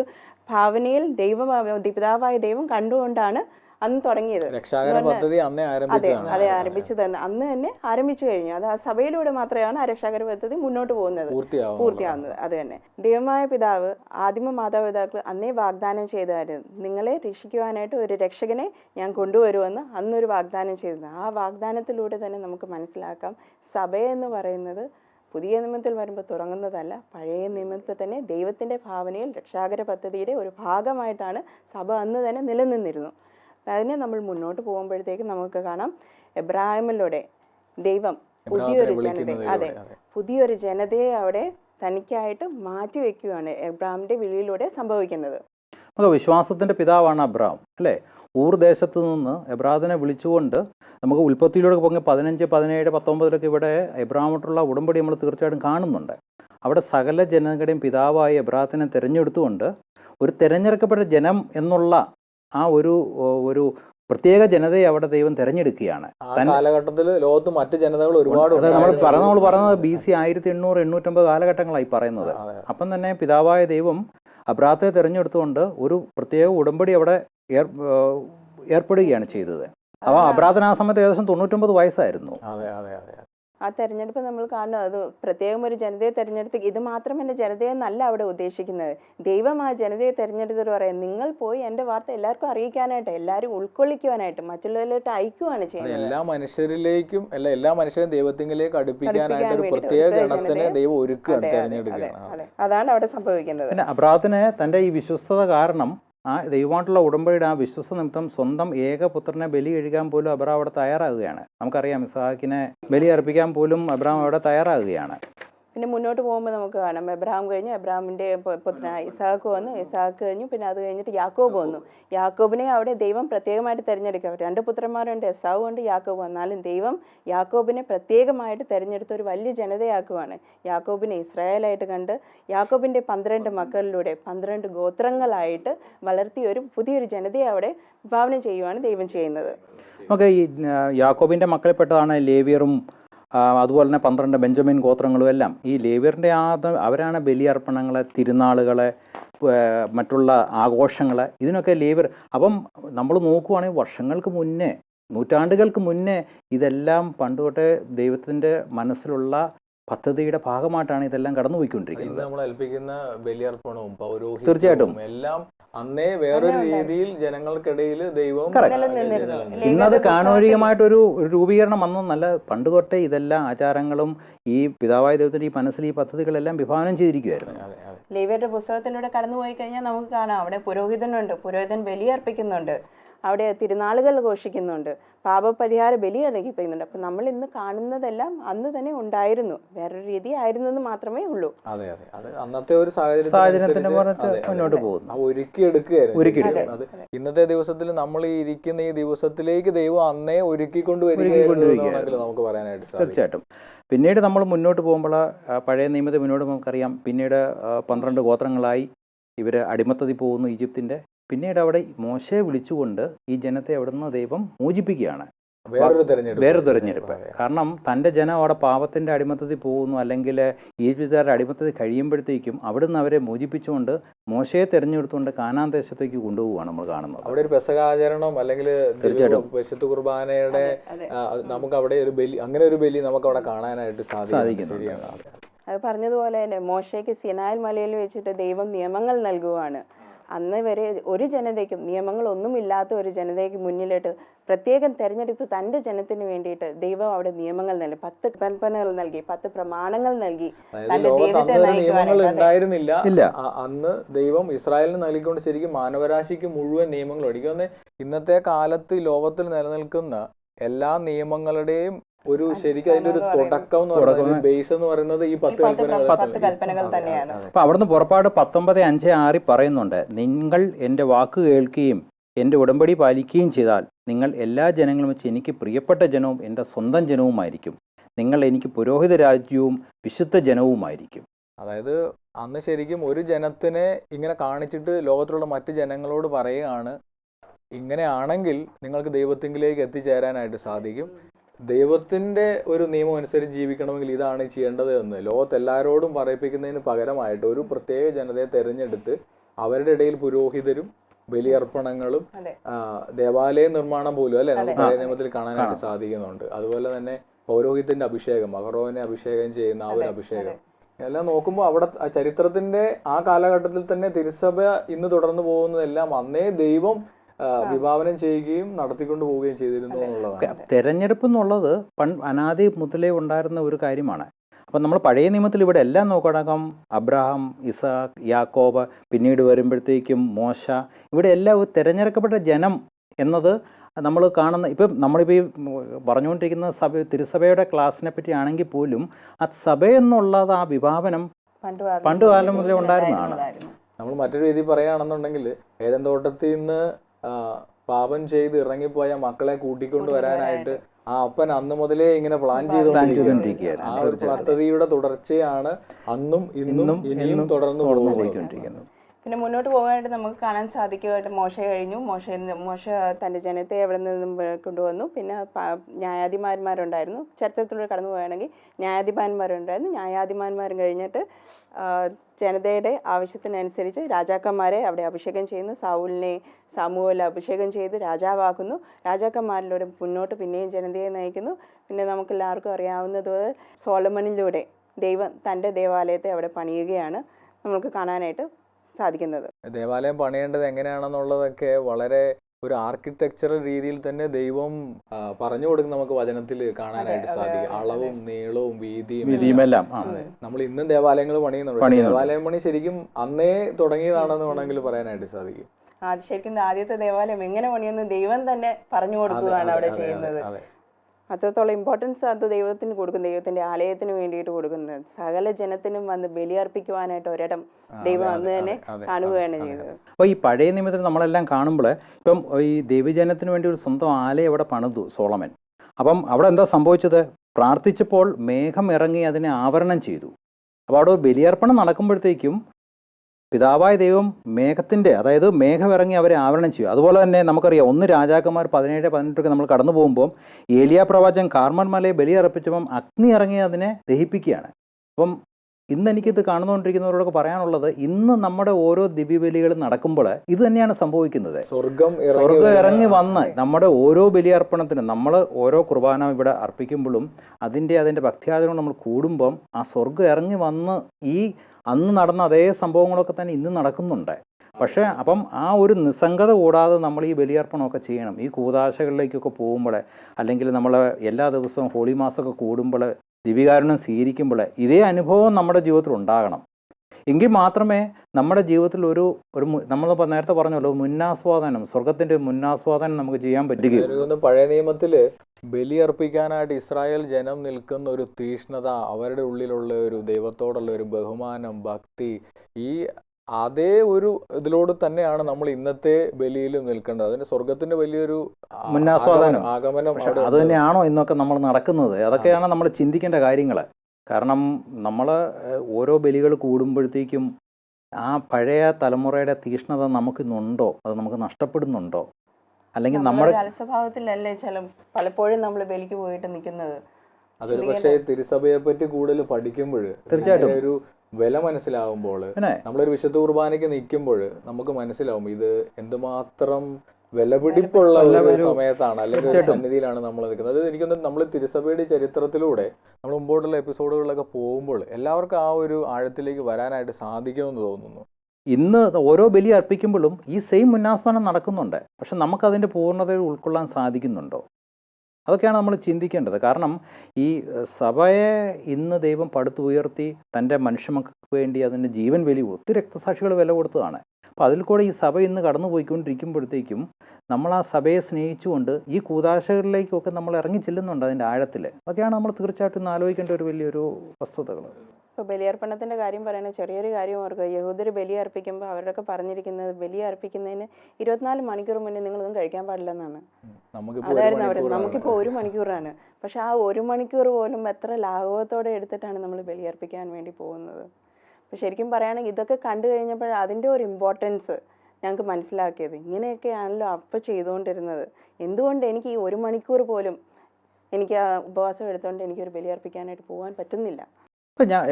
ഭാവനയിൽ ദൈവം പിതാവായ ദൈവം കണ്ടുകൊണ്ടാണ് അന്ന് തുടങ്ങിയത്. രക്ഷാകര പദ്ധതി അന്നേ അതെ ആരംഭിച്ചതാണ്. അതെ ആരംഭിച്ചു തന്നെ. അന്ന് തന്നെ ആരംഭിച്ചു കഴിഞ്ഞു. അത് ആ സഭയിലൂടെ മാത്രമാണ് ആ രക്ഷാകര പദ്ധതി മുന്നോട്ട് പോകുന്നത്. പൂർത്തിയാവും പൂർത്തിയാവുന്നത്. അത് തന്നെ. ദൈവമായ പിതാവ് ആദിമ മാതാപിതാക്കൾ അന്നേ വാഗ്ദാനം ചെയ്തായിരുന്നു നിങ്ങളെ രക്ഷിക്കുവാനായിട്ട് ഒരു രക്ഷകനെ ഞാൻ കൊണ്ടുവരുമെന്ന് അന്നൊരു വാഗ്ദാനം ചെയ്തിരുന്നു. ആ വാഗ്ദാനത്തിലൂടെ തന്നെ നമുക്ക് മനസ്സിലാക്കാം. സഭ എന്ന് പറയുന്നത് പുതിയ നിയമത്തിൽ വരുമ്പോൾ തുടങ്ങുന്നതല്ല. പഴയ നിയമത്തിൽ തന്നെ ദൈവത്തിന്റെ ഭാവനയിൽ രക്ഷാകര പദ്ധതിയുടെ ഒരു ഭാഗമായിട്ടാണ് സഭ അന്ന് തന്നെ നിലനിന്നിരുന്നു. അതിനെ നമ്മൾ മുന്നോട്ട് പോകുമ്പോഴത്തേക്ക് നമുക്ക് കാണാം എബ്രാഹിമിലൂടെ ദൈവം പുതിയൊരു ജനതയെ അതെ. പുതിയൊരു ജനതയെ അവിടെ തനിക്കായിട്ട് മാറ്റി വെക്കുകയാണ് എബ്രാഹിമിന്റെ വിളിയിലൂടെ സംഭവിക്കുന്നത്. നമുക്ക് വിശ്വാസത്തിന്റെ പിതാവാണ് അബ്രാം അല്ലേ? ഊർ ദേശത്ത് നിന്ന് എബ്രാഹിനെ വിളിച്ചുകൊണ്ട് നമുക്ക് ഉൽപ്പത്തിയിലൂടെ പോകുന്ന പതിനഞ്ച് പതിനേഴ് പത്തൊമ്പതിലൊക്കെ ഇവിടെ എബ്രാമോട്ടുള്ള ഉടമ്പടി നമ്മൾ തീർച്ചയായിട്ടും കാണുന്നുണ്ട്. അവിടെ സകല ജനങ്ങളുടെയും പിതാവായി എബ്രാഹത്തിനെ തിരഞ്ഞെടുത്തുകൊണ്ട് ഒരു തിരഞ്ഞെടുക്കപ്പെട്ട ജനം എന്നുള്ള ആ ഒരു ഒരു പ്രത്യേക ജനതയെ അവിടെ ദൈവം തിരഞ്ഞെടുക്കുകയാണ്. കാലഘട്ടത്തിൽ ലോകത്ത് മറ്റ് ജനതകൾ ഒരുപാട് നമ്മൾ പറഞ്ഞു നമ്മൾ പറയുന്നത് ബി സി ആയിരത്തി എണ്ണൂറ് എണ്ണൂറ്റമ്പത് കാലഘട്ടങ്ങളായി പറയുന്നത്. അപ്പം തന്നെ പിതാവായ ദൈവം അബ്രാത്തെ തിരഞ്ഞെടുത്തുകൊണ്ട് ഒരു പ്രത്യേക ഉടമ്പടി അവിടെ ഏർപ്പെടുകയാണ് ചെയ്തത്. അപ്പോൾ അബ്രാത്തിന് ആ സമയത്ത് ഏകദേശം തൊണ്ണൂറ്റൊമ്പത് വയസ്സായിരുന്നു. അതെ അതെ അതെ. ആ തെരഞ്ഞെടുപ്പ് നമ്മൾ കാണണം അത് പ്രത്യേകം ഒരു ജനതയെ തെരഞ്ഞെടുത്ത് ഇത് മാത്രമല്ല ജനതയെ എന്നല്ല അവിടെ ഉദ്ദേശിക്കുന്നത്. ദൈവം ആ ജനതയെ തെരഞ്ഞെടുത്തിട്ട് പറയാം നിങ്ങൾ പോയി എന്റെ വാർത്ത എല്ലാവർക്കും അറിയിക്കാനായിട്ട് എല്ലാവരും ഉൾക്കൊള്ളിക്കുവാനായിട്ട് മറ്റുള്ളവരിലോട്ട് അയക്കുവാണ് ചെയ്യുന്നത്. എല്ലാ മനുഷ്യരിലേക്കും അല്ല എല്ലാ മനുഷ്യരും ദൈവത്തിങ്കിലേക്ക് അടുപ്പിക്കാനായിട്ട് ഒരു പ്രത്യേക ഗണത്തിന് ദൈവം ഒരുക്കുകയാണ് തെരഞ്ഞെടുക്കുകയാണ് അതാണ് അവിടെ സംഭവിക്കുന്നത്. പിന്നെ അബ്രാത്തിന് തന്റെ ഈ വിശ്വസ്തത കാരണം ആ ദൈവമായിട്ടുള്ള ഉടമ്പടിയുടെ ആ വിശ്വസ നിമിത്തം സ്വന്തം ഏകപുത്രനെ ബലി കഴിക്കാൻ പോലും അബ്രാം അവിടെ തയ്യാറാകുകയാണ്. നമുക്കറിയാം ഇസഹാക്കിനെ ബലി അർപ്പിക്കാൻ പോലും അബ്രാം അവിടെ തയ്യാറാകുകയാണ്. പിന്നെ മുന്നോട്ട് പോകുമ്പോൾ നമുക്ക് കാണാം. എബ്രഹാം കഴിഞ്ഞു എബ്രഹാമിന്റെ പുത്രനായ ഇസാക്ക് വന്നു. ഇസാക്ക് കഴിഞ്ഞു പിന്നെ അത് കഴിഞ്ഞിട്ട് യാക്കോബ് വന്നു. യാക്കോബിനെ അവിടെ ദൈവം പ്രത്യേകമായിട്ട് തിരഞ്ഞെടുക്കുക രണ്ട് പുത്രന്മാരുണ്ട് എസാവും ഉണ്ട് യാക്കോബ് വന്നാലും ദൈവം യാക്കോബിനെ പ്രത്യേകമായിട്ട് തിരഞ്ഞെടുത്ത ഒരു വലിയ ജനതയാക്കുവാണ്. യാക്കോബിനെ ഇസ്രായേലായിട്ട് കണ്ട് യാക്കോബിന്റെ പന്ത്രണ്ട് മക്കളിലൂടെ പന്ത്രണ്ട് ഗോത്രങ്ങളായിട്ട് വളർത്തിയ ഒരു പുതിയൊരു ജനതയെ അവിടെ വിഭാവനം ചെയ്യുവാണ് ദൈവം ചെയ്യുന്നത്. നമുക്ക് ഈ യാക്കോബിന്റെ മക്കളിൽപ്പെട്ടതാണ് ലേവിയറും അതുപോലെ തന്നെ പന്ത്രണ്ട് ബെഞ്ചമിൻ ഗോത്രങ്ങളും എല്ലാം. ഈ ലേവ്യറിന്റെ ആ അവരാണ് ബലിയർപ്പണങ്ങളെ തിരുനാളുകളെ മറ്റുള്ള ആഘോഷങ്ങളെ ഇതിനൊക്കെ ലേവ്യർ. അപ്പം നമ്മൾ നോക്കുവാണെങ്കിൽ വർഷങ്ങൾക്ക് മുന്നേ നൂറ്റാണ്ടുകൾക്ക് മുന്നേ ഇതെല്ലാം പണ്ട് തൊട്ടേ ദൈവത്തിന്റെ മനസ്സിലുള്ള പദ്ധതിയുടെ ഭാഗമായിട്ടാണ് ഇതെല്ലാം കടന്നുപോയിക്കൊണ്ടിരിക്കുന്നത്. നമ്മൾ ഏൽപ്പിക്കുന്ന ബലിയർപ്പണവും പൗരോഹിത്യവും തീർച്ചയായിട്ടും. എല്ലാം അന്നേ വേറൊരു രീതിയിൽ ജനങ്ങൾക്കിടയിൽ ദൈവം ഇന്നത് കാനോരികമായിട്ടൊരു രൂപീകരണം വന്നു. നല്ല പണ്ട് തൊട്ടേ ഇതെല്ലാം ആചാരങ്ങളും ഈ പിതാവായ ദൈവത്തിന്റെ ഈ മനസ്സിൽ ഈ പദ്ധതികളെല്ലാം വിഭാവനം ചെയ്തിരിക്കുമായിരുന്നു ലേവിയുടെ പുസ്തകത്തിലൂടെ കടന്നുപോയി കഴിഞ്ഞാൽ നമുക്ക് കാണാം. അവിടെ പുരോഹിതനുണ്ട്. പുരോഹിതൻ ബലിയർപ്പിക്കുന്നുണ്ട്. അവിടെ തിരുനാളുകൾ ഘോഷിക്കുന്നുണ്ട്. പാപപരിഹാര ബലി അടങ്ങിപ്പിക്കുന്നുണ്ട് അപ്പം നമ്മൾ ഇന്ന് കാണുന്നതെല്ലാം അന്ന് തന്നെ ഉണ്ടായിരുന്നു. വേറൊരു രീതി ആയിരുന്നു എന്ന് മാത്രമേ ഉള്ളൂ. അതെ അതെ. അത് അന്നത്തെ ഒരു സാഹചര്യത്തിന്റെ. മുന്നോട്ട് പോകുന്നു. ആ ഒരുക്കിയെടുക്കുകയായിരുന്നു അത് ഇന്നത്തെ ദിവസത്തിൽ നമ്മൾ ഈ ഇരിക്കുന്ന ഈ ദിവസത്തിലേക്ക് ദൈവം അന്നേ ഒരുക്കി ഒരുക്കിക്കൊണ്ടുവരികയായിരുന്നു. നമുക്ക് പറയാനായിട്ട് തീർച്ചയായിട്ടും. പിന്നീട് നമ്മൾ മുന്നോട്ട് പോകുമ്പോൾ പഴയ നിയമത്തെ മുന്നോട്ട് നമുക്കറിയാം. പിന്നീട് പന്ത്രണ്ട് ഗോത്രങ്ങളായി ഇവർ അടിമത്തതി പോകുന്നു ഈജിപ്തിന്റെ പിന്നീട് അവിടെ മോശയെ വിളിച്ചുകൊണ്ട് ഈ ജനത്തെ അവിടെ നിന്ന് ദൈവം മോചിപ്പിക്കുകയാണ്. വേറൊരു തെരഞ്ഞെടുപ്പ്. വേറൊരു തെരഞ്ഞെടുപ്പ്. കാരണം തന്റെ ജനം അവിടെ പാപത്തിന്റെ അടിമത്തത്തിൽ പോകുന്നു അല്ലെങ്കിൽ ഈജിപ്തുകാരുടെ അടിമത്തത്തിൽ കഴിയുമ്പോഴത്തേക്കും അവിടുന്ന് അവരെ മോചിപ്പിച്ചുകൊണ്ട് മോശയെ തിരഞ്ഞെടുത്തുകൊണ്ട് കാനാൻ ദേശത്തേക്ക് കൊണ്ടുപോവുകയാണ് നമ്മൾ കാണുന്നത്. അവിടെ ഒരു പെസകാചരണം അല്ലെങ്കിൽ തീർച്ചയായിട്ടും. കുർബാനയുടെ നമുക്ക് അവിടെ ഒരു ബലി അങ്ങനെ ഒരു ബലി നമുക്ക് അവിടെ കാണാനായിട്ട് സാധിക്കും അത് പറഞ്ഞതുപോലെ തന്നെ മോശയ്ക്ക് സിനായൽ മലയിൽ വെച്ചിട്ട് ദൈവം നിയമങ്ങൾ നൽകുവാണ്. അന്ന് വരെ ഒരു ജനതയ്ക്കും നിയമങ്ങളൊന്നുമില്ലാത്ത ഒരു ജനതയ്ക്ക് മുന്നിലിട്ട് പ്രത്യേകം തിരഞ്ഞെടുത്ത് തന്റെ ജനത്തിന് വേണ്ടിയിട്ട് ദൈവം അവിടെ നിയമങ്ങൾ നൽകി പത്ത് കൽപ്പനകൾ നൽകി പത്ത് പ്രമാണങ്ങൾ നൽകി ദൈവത്തെ ഉണ്ടായിരുന്നില്ല. അന്ന് ദൈവം ഇസ്രായേലിന് നൽകിക്കൊണ്ട് ശരിക്കും മാനവരാശിക്ക് മുഴുവൻ നിയമങ്ങൾ എനിക്ക് ഇന്നത്തെ കാലത്ത് ലോകത്തിൽ നിലനിൽക്കുന്ന എല്ലാ നിയമങ്ങളുടെയും ഒരു ശരിക്കും അതിന്റെ ഒരു തുടക്കം എന്ന് പറയുന്നത് ബേസ് എന്ന് പറയുന്നത് ഈ പത്ത് പത്ത് കൽപ്പനകൾ തന്നെയാണ്. അപ്പൊ അവിടുന്ന് പുറപ്പാട് പത്തൊമ്പത് അഞ്ച് ആറിൽ പറയുന്നുണ്ട് നിങ്ങൾ എന്റെ വാക്ക് കേൾക്കുകയും എന്റെ ഉടമ്പടി പാലിക്കുകയും ചെയ്താൽ നിങ്ങൾ എല്ലാ ജനങ്ങളും വെച്ച് എനിക്ക് പ്രിയപ്പെട്ട ജനവും എന്റെ സ്വന്തം ജനവുമായിരിക്കും. നിങ്ങൾ എനിക്ക് പുരോഹിത രാജ്യവും വിശുദ്ധ ജനവുമായിരിക്കും. അതായത് അന്ന് ശരിക്കും ഒരു ജനത്തിനെ ഇങ്ങനെ കാണിച്ചിട്ട് ലോകത്തിലുള്ള മറ്റ് ജനങ്ങളോട് പറയുകയാണ്. ഇങ്ങനെയാണെങ്കിൽ നിങ്ങൾക്ക് ദൈവത്തിങ്കിലേക്ക് എത്തിച്ചേരാനായിട്ട് സാധിക്കും. ദൈവത്തിന്റെ ഒരു നിയമം അനുസരിച്ച് ജീവിക്കണമെങ്കിൽ ഇതാണ് ചെയ്യേണ്ടത് എന്ന് ലോകത്ത് എല്ലാവരോടും പറയിപ്പിക്കുന്നതിന് പകരമായിട്ട് ഒരു പ്രത്യേക ജനതയെ തെരഞ്ഞെടുത്ത് അവരുടെ ഇടയിൽ പുരോഹിതരും ബലിയർപ്പണങ്ങളും ദേവാലയ നിർമ്മാണം പോലും അല്ലെ നമുക്ക് പഴയ നിയമത്തിൽ കാണാനായിട്ട് സാധിക്കുന്നുണ്ട്. അതുപോലെ തന്നെ പൗരോഹിത്യത്തിന്റെ അഭിഷേകം അഹറോവിനെ അഭിഷേകം ചെയ്യുന്ന ആ ഒരു അഭിഷേകം. എല്ലാം നോക്കുമ്പോൾ അവിടെ ചരിത്രത്തിന്റെ ആ കാലഘട്ടത്തിൽ തന്നെ തിരുസഭ ഇന്ന് തുടർന്നു പോകുന്നതെല്ലാം അന്നേ ദൈവം വിഭാവനം ചെയ്യുകയും നടത്തിക്കൊണ്ട് പോവുകയും ചെയ്തിരുന്നു എന്നുള്ളതാണ്. തെരഞ്ഞെടുപ്പ് എന്നുള്ളത് പൺ അനാദി മുതലേ ഉണ്ടായിരുന്ന ഒരു കാര്യമാണ്. അപ്പം നമ്മൾ പഴയ നിയമത്തിൽ ഇവിടെ എല്ലാം നോക്കണകം അബ്രഹാം ഇസാഖ് യാക്കോബ് പിന്നീട് വരുമ്പോഴത്തേക്കും മോശ ഇവിടെ എല്ലാം ഒരു തിരഞ്ഞെടുക്കപ്പെട്ട ജനം എന്നത് നമ്മൾ കാണുന്ന ഇപ്പം നമ്മളിപ്പോൾ ഈ പറഞ്ഞുകൊണ്ടിരിക്കുന്ന സഭ തിരുസഭയുടെ ക്ലാസ്സിനെ പറ്റി ആണെങ്കിൽ പോലും ആ സഭ എന്നുള്ളത് ആ വിഭാവനം പണ്ട് പണ്ട് കാലം മുതലേ ഉണ്ടായിരുന്നതാണ്. നമ്മൾ മറ്റൊരു രീതിയിൽ പറയുകയാണെന്നുണ്ടെങ്കിൽ ഏതെന്തോട്ടത്തിൽ തോട്ടത്തിൽ നിന്ന് പാപം ചെയ്ത് ഇറങ്ങിപ്പോയ മക്കളെ കൂട്ടിക്കൊണ്ട് വരാനായിട്ട് ആ അപ്പൻ അന്ന് മുതലേ ഇങ്ങനെ പ്ലാൻ ചെയ്തുകൊണ്ടിരിക്കുകയാണ്. ആ ഒരു പദ്ധതിയുടെ തുടർച്ചയാണ് അന്നും ഇന്നും ഇനിയും തുടർന്ന് പോകുന്നത്. പിന്നെ മുന്നോട്ട് പോകാനായിട്ട് നമുക്ക് കാണാൻ സാധിക്കുമായിട്ട് മോശ കഴിഞ്ഞു. മോശ മോശ തന്റെ ജനത്തെ എവിടെ നിന്നും കൊണ്ടുവന്നു. പിന്നെ ന്യായാധിമാന്മാരുണ്ടായിരുന്നു. ചരിത്രത്തിലൂടെ കടന്നു പോവുകയാണെങ്കിൽ ന്യായാധിപന്മാരുണ്ടായിരുന്നു ന്യായാധിപന്മാരും കഴിഞ്ഞിട്ട് ജനതയുടെ ആവശ്യത്തിനനുസരിച്ച് രാജാക്കന്മാരെ അവിടെ അഭിഷേകം ചെയ്യുന്നു. സാവൂലിനെ സാമൂഹൽ അഭിഷേകം ചെയ്ത് രാജാവാക്കുന്നു. രാജാക്കന്മാരിലൂടെ മുന്നോട്ട് പിന്നെയും ജനതയെ നയിക്കുന്നു. പിന്നെ നമുക്ക് എല്ലാവർക്കും അറിയാവുന്നതുപോലെ സോളമനിലൂടെ ദൈവം തന്റെ ദേവാലയത്തെ അവിടെ പണിയുകയാണ് നമുക്ക് കാണാനായിട്ട് സാധിക്കുന്നത്. ദേവാലയം പണിയേണ്ടത് എങ്ങനെയാണെന്നുള്ളതൊക്കെ വളരെ ഒരു ആർക്കിടെക്ചറൽ രീതിയിൽ തന്നെ ദൈവം പറഞ്ഞു കൊടുക്കുന്ന നമുക്ക് വചനത്തിൽ കാണാനായിട്ട് സാധിക്കും. അളവും നീളവും വീതിയും എല്ലാം. ആ. അതെ. നമ്മൾ ഇന്നും ദേവാലയങ്ങൾ പണിയുന്നുണ്ട്. ദേവാലയം പണി ശരിക്കും അന്നേ തുടങ്ങിയതാണെന്ന് വേണമെങ്കിൽ പറയാനായിട്ട് സാധിക്കും. ആദ്യ ശരിക്കും ആദ്യത്തെ ദേവാലയം. എങ്ങനെ പണിയെന്ന് ദൈവം തന്നെ പറഞ്ഞു കൊടുക്കുകയാണ് അവിടെ ചെയ്യുന്നത്. അതെ. അത്രത്തോളം ഇമ്പോർട്ടൻസ് അത് ദൈവത്തിന് കൊടുക്കും. ദൈവത്തിന്റെ ആലയത്തിന് വേണ്ടിയിട്ട് കൊടുക്കുന്നത് സകല ജനത്തിനും വന്ന് ബലിയർപ്പിക്കുവാനായിട്ട് ഒരിടം ദൈവം അതെ, അന്ന് തന്നെ അതെ, കാണുകയാണ് അതെ, ചെയ്തത്. അപ്പോൾ ഈ പഴയ നിയമത്തിൽ നമ്മളെല്ലാം കാണുമ്പോൾ ഇപ്പം ഈ ദൈവജനത്തിന് വേണ്ടി ഒരു സ്വന്തം ആലയം അവിടെ പണിതു സോളമൻ. അപ്പം അവിടെ എന്താ സംഭവിച്ചത്? പ്രാർത്ഥിച്ചപ്പോൾ മേഘം ഇറങ്ങി അതിനെ ആവരണം ചെയ്തു. അപ്പോൾ അവിടെ ബലിയർപ്പണം നടക്കുമ്പോഴത്തേക്കും പിതാവായ ദൈവം മേഘത്തിന്റെ അതായത് മേഘം ഇറങ്ങി അവരെ ആവരണം ചെയ്യും. അതുപോലെ തന്നെ നമുക്കറിയാം ഒന്ന് രാജാക്കന്മാർ പതിനേഴ് പതിനെട്ടൊക്കെ നമ്മൾ കടന്നു പോകുമ്പോൾ ഏലിയ പ്രവാചകൻ കാർമൻ മലയെ ബലിയർപ്പിച്ചപ്പം അഗ്നി ഇറങ്ങി അതിനെ ദഹിപ്പിക്കുകയാണ്. അപ്പം ഇന്ന് എനിക്കിത് കാണുന്നുകൊണ്ടിരിക്കുന്നവരോടൊക്കെ പറയാനുള്ളത് ഇന്ന് നമ്മുടെ ഓരോ ദിവ്യബലികളും നടക്കുമ്പോൾ ഇത് തന്നെയാണ് സംഭവിക്കുന്നത്. സ്വർഗം സ്വർഗം ഇറങ്ങി വന്ന് നമ്മുടെ ഓരോ ബലിയർപ്പണത്തിനും നമ്മൾ ഓരോ കുർബാന ഇവിടെ അർപ്പിക്കുമ്പോഴും അതിന്റെ അതിന്റെ ഭക്തിയാചരണം നമ്മൾ കൂടുമ്പം ആ സ്വർഗം ഇറങ്ങി വന്ന് ഈ അന്ന് നടന്ന അതേ സംഭവങ്ങളൊക്കെ തന്നെ ഇന്ന് നടക്കുന്നുണ്ട്. പക്ഷേ അപ്പം ആ ഒരു നിസ്സംഗത കൂടാതെ നമ്മൾ ഈ ബലിയർപ്പണമൊക്കെ ചെയ്യണം. ഈ കൂതാശകളിലേക്കൊക്കെ പോകുമ്പോൾ അല്ലെങ്കിൽ നമ്മൾ എല്ലാ ദിവസവും ഹോളി മാസമൊക്കെ കൂടുമ്പോൾ ദിവികാരണം സ്വീകരിക്കുമ്പോൾ ഇതേ അനുഭവം നമ്മുടെ ജീവിതത്തിൽ ഉണ്ടാകണം. എങ്കിൽ മാത്രമേ നമ്മുടെ ജീവിതത്തിൽ ഒരു ഒരു നമ്മൾ നേരത്തെ പറഞ്ഞല്ലോ മുന്നാസ്വാദനം സ്വർഗത്തിന്റെ മുന്നാസ്വാദനം നമുക്ക് ചെയ്യാൻ പറ്റുകയും പഴയ നിയമത്തിൽ ബലിയർപ്പിക്കാനായിട്ട് ഇസ്രായേൽ ജനം നിൽക്കുന്ന ഒരു തീഷ്ണത അവരുടെ ഉള്ളിലുള്ള ഒരു ദൈവത്തോടുള്ള ഒരു ബഹുമാനം ഭക്തി ഈ അതേ ഒരു ഇതിലോട് തന്നെയാണ് നമ്മൾ ഇന്നത്തെ ബലിയിലും നിൽക്കേണ്ടത്. അതിന്റെ സ്വർഗത്തിന്റെ വലിയൊരു മുന്നാസ്വാദനം. ആഗമനം- അത് തന്നെയാണോ ഇന്നൊക്കെ നമ്മൾ നടക്കുന്നത്? അതൊക്കെയാണ് നമ്മൾ ചിന്തിക്കേണ്ട കാര്യങ്ങൾ കാരണം നമ്മൾ ഓരോ ബലികൾ കൂടുമ്പോഴത്തേക്കും ആ പഴയ തലമുറയുടെ തീഷ്ണത നമുക്ക് നമുക്കിന്നുണ്ടോ? അത് നമുക്ക് നഷ്ടപ്പെടുന്നുണ്ടോ? അല്ലെങ്കിൽ നമ്മുടെ അലസ്വഭാവത്തിലല്ലേ ചില പലപ്പോഴും നമ്മൾ ബലിക്ക് പോയിട്ട് നിൽക്കുന്നത് അതൊരു പക്ഷേ തിരുസഭയെ പറ്റി കൂടുതൽ പഠിക്കുമ്പോൾ തീർച്ചയായിട്ടും. ഒരു വില മനസ്സിലാവുമ്പോൾ നമ്മളൊരു വിശുദ്ധ കുർബാനയ്ക്ക് നിൽക്കുമ്പോൾ നമുക്ക് മനസ്സിലാവും ഇത് എന്തുമാത്രം വിലപിടിപ്പുള്ള ഒരു സമയത്താണ്. അല്ലെങ്കിൽ ഒരു സന്നിധിയിലാണ് നമ്മൾ നിൽക്കുന്നത്. അത് എനിക്കൊന്ന് നമ്മൾ തിരുസഭയുടെ ചരിത്രത്തിലൂടെ നമ്മൾ മുമ്പോട്ടുള്ള എപ്പിസോഡുകളിലൊക്കെ പോകുമ്പോൾ എല്ലാവർക്കും ആ ഒരു ആഴത്തിലേക്ക് വരാനായിട്ട് സാധിക്കുമെന്ന് തോന്നുന്നു. ഇന്ന് ഓരോ ബലി അർപ്പിക്കുമ്പോഴും ഈ സെയിം മുന്നാസ്ഥാനം നടക്കുന്നുണ്ട്. പക്ഷെ നമുക്കതിന്റെ പൂർണതയിൽ ഉൾക്കൊള്ളാൻ സാധിക്കുന്നുണ്ടോ? അതൊക്കെയാണ് നമ്മൾ ചിന്തിക്കേണ്ടത്. കാരണം ഈ സഭയെ ഇന്ന് ദൈവം പടുത്തുയർത്തി തന്റെ മനുഷ്യമക്കൾക്ക് വേണ്ടി അതിന്റെ ജീവൻ വലിയ ഒത്തിരി രക്തസാക്ഷികൾ വില കൊടുത്തതാണ്. അപ്പോൾ അതിൽ കൂടെ ഈ സഭ ഇന്ന് കടന്നു പോയിക്കൊണ്ടിരിക്കുമ്പോഴത്തേക്കും നമ്മൾ ആ സഭയെ സ്നേഹിച്ചുകൊണ്ട് ഈ കൂതാശകളിലേക്കൊക്കെ നമ്മൾ ഇറങ്ങി ചെല്ലുന്നുണ്ട് അതിന്റെ ആഴത്തിൽ. അതൊക്കെയാണ് നമ്മൾ തീർച്ചയായിട്ടും ഇന്ന് ആലോചിക്കേണ്ട ഒരു വലിയൊരു വസ്തുതകൾ. ഇപ്പോൾ ബലിയർപ്പണത്തിന്റെ കാര്യം പറയുന്നത് ചെറിയൊരു കാര്യം ഓർക്കുക. യഹൂദർ ബലി അർപ്പിക്കുമ്പോൾ അവരൊക്കെ പറഞ്ഞിരിക്കുന്നത് ബലി അർപ്പിക്കുന്നതിന് ഇരുപത്തിനാല് മണിക്കൂർ മുന്നേ നിങ്ങളൊന്നും കഴിക്കാൻ പാടില്ലെന്നാണ്. അതായിരുന്നു അവർ. നമുക്കിപ്പോൾ ഒരു മണിക്കൂറാണ്. പക്ഷെ ആ ഒരു മണിക്കൂർ പോലും എത്ര ലാഘവത്തോടെ എടുത്തിട്ടാണ് നമ്മൾ ബലിയർപ്പിക്കാൻ വേണ്ടി പോകുന്നത്. അപ്പോൾ ശരിക്കും പറയുകയാണെങ്കിൽ ഇതൊക്കെ കണ്ടു കഴിഞ്ഞപ്പോൾ അതിന്റെ ഒരു ഇമ്പോർട്ടൻസ് ഞങ്ങൾക്ക് മനസ്സിലാക്കിയത്. ഇങ്ങനെയൊക്കെയാണല്ലോ അപ്പോൾ ചെയ്തുകൊണ്ടിരുന്നത്. എന്തുകൊണ്ട് എനിക്ക് ഈ ഒരു മണിക്കൂർ പോലും എനിക്ക് ആ ഉപവാസം എടുത്തുകൊണ്ട് എനിക്കൊരു ബലിയർപ്പിക്കാനായിട്ട് പോകാൻ പറ്റുന്നില്ല. ഇപ്പം ഞാൻ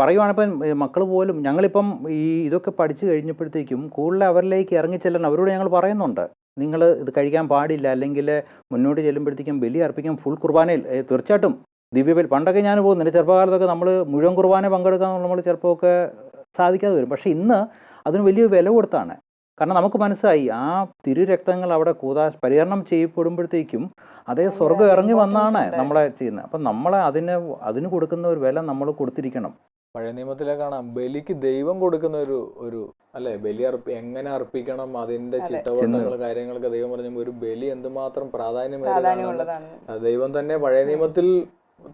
പറയുവാണിപ്പം മക്കൾ പോലും ഞങ്ങളിപ്പം ഈ ഇതൊക്കെ പഠിച്ചു കഴിഞ്ഞപ്പോഴത്തേക്കും കൂടുതൽ അവരിലേക്ക് ഇറങ്ങിച്ചെല്ലാൻ അവരോട് ഞങ്ങൾ പറയുന്നുണ്ട്. നിങ്ങൾ ഇത് കഴിക്കാൻ പാടില്ല. അല്ലെങ്കിൽ മുന്നോട്ട് ചെല്ലുമ്പോഴത്തേക്കും ബലി അർപ്പിക്കാൻ ഫുൾ കുർബാനയിൽ തീർച്ചയായിട്ടും ദിവ്യബലി പണ്ടൊക്കെ ഞാൻ പോകുന്നുണ്ട് ചെറുപ്പകാലത്തൊക്കെ നമ്മൾ മുഴുവൻ കുർബാന പങ്കെടുക്കാൻ നമ്മൾ ചിലപ്പോഴൊക്കെ സാധിക്കാതെ വരും. പക്ഷേ ഇന്ന് അതിന് വലിയ വില കൊടുത്താണ്. കാരണം നമുക്ക് മനസ്സിലായി ആ തിരുരക്തങ്ങൾ അവിടെ കൂതാ പരിഹരണം ചെയ്യപ്പെടുമ്പോഴത്തേക്കും അതേ സ്വർഗം ഇറങ്ങി വന്നാണ് നമ്മളെ ചെയ്യുന്നത്. അപ്പം നമ്മളെ അതിന് അതിന് കൊടുക്കുന്ന ഒരു വില നമ്മൾ കൊടുത്തിരിക്കണം. പഴയ നിയമത്തിലെ കാണാം. ബലിക്ക് ദൈവം കൊടുക്കുന്ന ഒരു ഒരു അല്ലെ? ബലി അർപ്പി എങ്ങനെ അർപ്പിക്കണം? അതിന്റെ അതെ. ചിട്ടവട്ടങ്ങൾ കാര്യങ്ങളൊക്കെ ദൈവം പറഞ്ഞ. ഒരു ബലി എന്തുമാത്രം പ്രാധാന്യം ദൈവം തന്നെ പഴയ നിയമത്തിൽ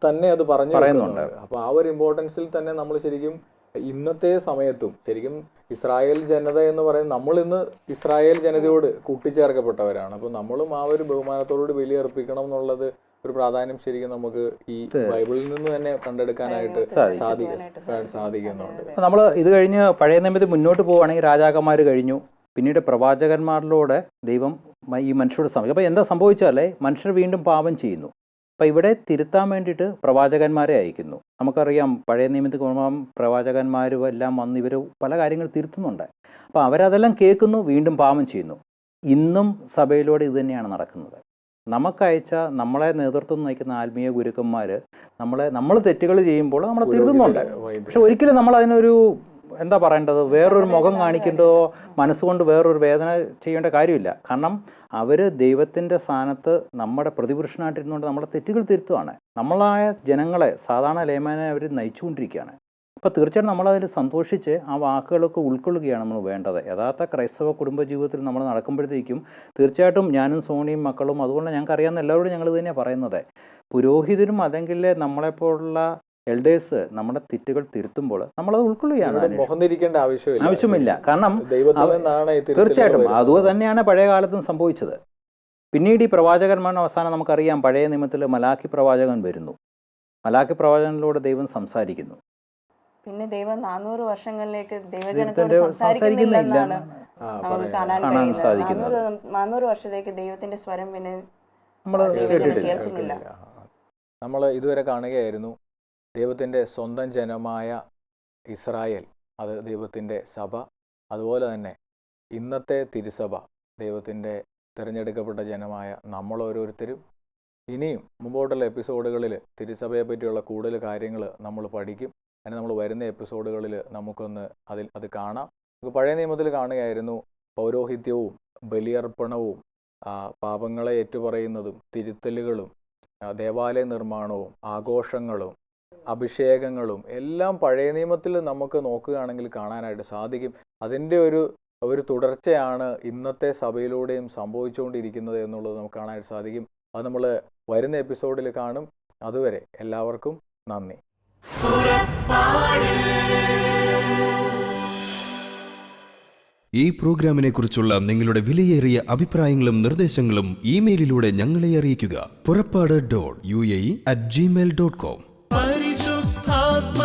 തന്നെ അത് പറഞ്ഞു പറയുന്നുണ്ട്. അപ്പോൾ അപ്പൊ ആ ഒരു ഇമ്പോർട്ടൻസിൽ തന്നെ നമ്മൾ ശരിക്കും ഇന്നത്തെ സമയത്തും ശരിക്കും ഇസ്രായേൽ ജനത എന്ന് പറയുന്നത് നമ്മൾ ഇന്ന് ഇസ്രായേൽ ജനതയോട് കൂട്ടിച്ചേർക്കപ്പെട്ടവരാണ്. അപ്പൊ നമ്മളും ആ ഒരു ബഹുമാനത്തോടുകൂടി ബലി അർപ്പിക്കണം എന്നുള്ളത് ഒരു പ്രാധാന്യം ശരിക്കും നമുക്ക് ഈ ബൈബിളിൽ നിന്ന് തന്നെ കണ്ടെടുക്കാനായിട്ട് സാധിക്കും. സാധിക്കും. സാധിക്കുന്നുണ്ട്. നമ്മൾ ഇത് കഴിഞ്ഞ് പഴയ നിയമത്തിൽ മുന്നോട്ട് പോവുകയാണെങ്കിൽ രാജാക്കന്മാർ കഴിഞ്ഞു. പിന്നീട് പ്രവാചകന്മാരിലൂടെ ദൈവം ഈ മനുഷ്യരോട് സംഭവിക്കും അപ്പോൾ എന്താ സംഭവിച്ചാലേ മനുഷ്യർ വീണ്ടും പാപം ചെയ്യുന്നു. അപ്പോൾ ഇവിടെ തിരുത്താൻ വേണ്ടിയിട്ട് പ്രവാചകന്മാരെ അയക്കുന്നു. നമുക്കറിയാം പഴയ നിയമത്തിൽ കുടുംബം പ്രവാചകന്മാരും എല്ലാം വന്ന് ഇവർ പല കാര്യങ്ങൾ തിരുത്തുന്നുണ്ട്. അപ്പോൾ അവരതെല്ലാം കേൾക്കുന്നു വീണ്ടും പാപം ചെയ്യുന്നു. ഇന്നും സഭയിലൂടെ ഇത് തന്നെയാണ് നടക്കുന്നത്. നമുക്കയച്ച നമ്മളെ നേതൃത്വം നയിക്കുന്ന ആത്മീയ ഗുരുക്കന്മാർ നമ്മളെ നമ്മൾ തെറ്റുകൾ ചെയ്യുമ്പോൾ നമ്മളെ തിരുത്തുന്നുണ്ട്. പക്ഷെ ഒരിക്കലും നമ്മൾ അതിനൊരു എന്താ പറയേണ്ടത് വേറൊരു മുഖം കാണിക്കേണ്ടതോ മനസ്സുകൊണ്ട് വേറൊരു വേദന ചെയ്യേണ്ട കാര്യമില്ല. കാരണം അവർ ദൈവത്തിന്റെ സ്ഥാനത്ത് നമ്മുടെ പ്രതിപുരുഷനായിട്ടിരുന്നുകൊണ്ട് നമ്മളെ തെറ്റുകൾ തിരുത്തുകയാണ് നമ്മളായ ജനങ്ങളെ സാധാരണ ലേമാനെ അവർ നയിച്ചുകൊണ്ടിരിക്കുകയാണ്. അപ്പോൾ തീർച്ചയായിട്ടും നമ്മളതിൽ സന്തോഷിച്ച് ആ വാക്കുകളൊക്കെ ഉൾക്കൊള്ളുകയാണ് നമ്മൾ വേണ്ടത്. യഥാർത്ഥ ക്രൈസ്തവ കുടുംബ ജീവിതത്തിൽ നമ്മൾ നടക്കുമ്പോഴത്തേക്കും തീർച്ചയായിട്ടും ഞാനും സോണിയും മക്കളും അതുകൊണ്ട് ഞങ്ങൾക്ക് അറിയാവുന്ന എല്ലാവരോടും ഞങ്ങൾ തന്നെയാണ് പറയുന്നത്. പുരോഹിതരും അല്ലെങ്കിൽ നമ്മളെപ്പോലുള്ള എൽഡേഴ്സ് നമ്മുടെ തെറ്റുകൾ തിരുത്തുമ്പോൾ നമ്മളത് ഉൾക്കൊള്ളുകയാണ് ആവശ്യമില്ല. ആവശ്യമില്ല. കാരണം തീർച്ചയായിട്ടും. അതുപോലെ തന്നെയാണ് പഴയ കാലത്തും സംഭവിച്ചത്. പിന്നീട് ഈ പ്രവാചകന്മാരുടെ അവസാനം നമുക്കറിയാം പഴയ നിയമത്തിൽ മലാഖി പ്രവാചകൻ വരുന്നു. മലാഖി പ്രവാചകനിലൂടെ ദൈവം സംസാരിക്കുന്നു. പിന്നെ ദൈവം നാനൂറ് വർഷങ്ങളിലേക്ക് ദൈവജനത്തോട് സംസാരിക്കുന്നില്ലെന്നാണ് നമുക്ക്. കാണാൻ കഴിയുന്നത്. നാനൂറ് നാനൂറ് വർഷത്തേക്ക് ദൈവത്തിന്റെ സ്വരം പിന്നെ നമ്മൾ കേൾക്കുന്നില്ല. നമ്മൾ ഇതുവരെ കാണുകയായിരുന്നു. ദൈവത്തിന്റെ സ്വന്തം ജനമായ ഇസ്രായേൽ അത് ദൈവത്തിന്റെ സഭ അതുപോലെ തന്നെ ഇന്നത്തെ തിരുസഭ ദൈവത്തിന്റെ തിരഞ്ഞെടുക്കപ്പെട്ട ജനമായ നമ്മൾ ഓരോരുത്തരും. ഇനിയും മുമ്പോട്ടുള്ള എപ്പിസോഡുകളിൽ തിരുസഭയെ പറ്റിയുള്ള കൂടുതൽ കാര്യങ്ങൾ നമ്മൾ പഠിക്കും. അതിന് നമ്മൾ വരുന്ന എപ്പിസോഡുകളിൽ നമുക്കൊന്ന് അതിൽ അത് കാണാം. പഴയ നിയമത്തിൽ കാണുകയായിരുന്നു പൗരോഹിത്യവും ബലിയർപ്പണവും പാപങ്ങളെ ഏറ്റുപറയുന്നതും തിരുത്തലുകളും ദേവാലയ നിർമ്മാണവും ആഘോഷങ്ങളും അഭിഷേകങ്ങളും എല്ലാം പഴയ നിയമത്തിൽ നമുക്ക് നോക്കുകയാണെങ്കിൽ കാണാനായിട്ട് സാധിക്കും. അതിന്റെ ഒരു ഒരു തുടർച്ചയാണ് ഇന്നത്തെ സഭയിലൂടെയും സംഭവിച്ചുകൊണ്ടിരിക്കുന്നത് എന്നുള്ളത് നമുക്ക് കാണാനായിട്ട് സാധിക്കും. അത് നമ്മൾ വരുന്ന എപ്പിസോഡിൽ കാണും. അതുവരെ എല്ലാവർക്കും നന്ദി. ഈ പ്രോഗ്രാമിനെ കുറിച്ചുള്ള നിങ്ങളുടെ വിലയേറിയ അഭിപ്രായങ്ങളും നിർദ്ദേശങ്ങളും ഇമെയിലിലൂടെ ഞങ്ങളെ അറിയിക്കുക. പുറപ്പാട് dot U A at Gmail dot com hat